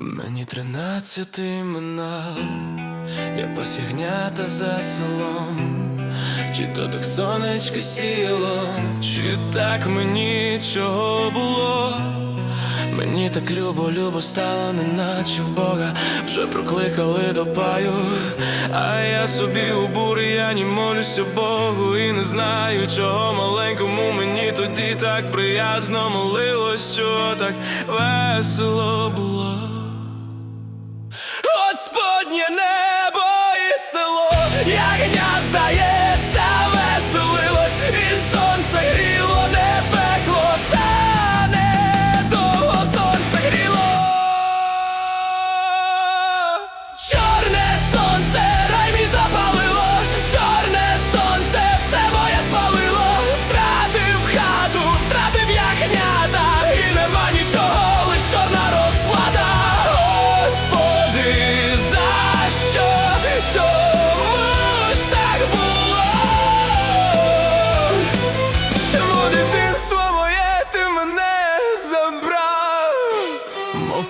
Мені тринадцяти минав, я пас ягнята за селом, чи то так сонечко сіло, чи так мені чого було. Мені так любо, любо стало, неначе в Бога вже прокликали до паю, а я собі у бур'яні молюся Богу і не знаю, чого маленькому мені тоді так приязно молилось, що так весело було.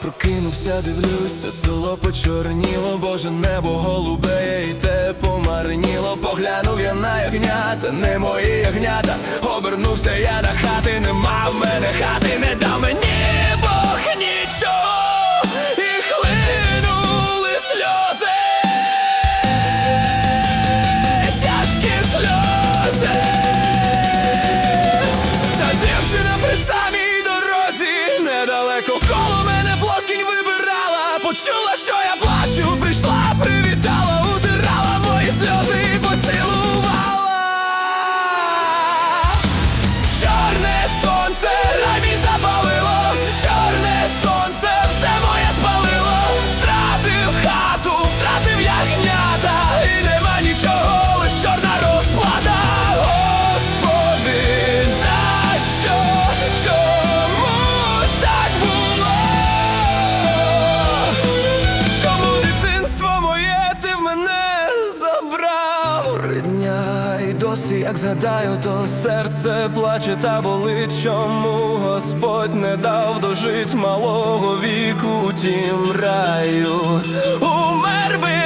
Прокинувся, дивлюся, село почорніло, Боже небо голубеє і те помарніло. Поглянув я на ягнята, не мої ягнята. Обернувся я на хати, нема в мене хати, не дав мені Бог нічого, досі, як згадаю, то серце плаче та болить, чому Господь не дав дожить малого віку, тім раю. Умер би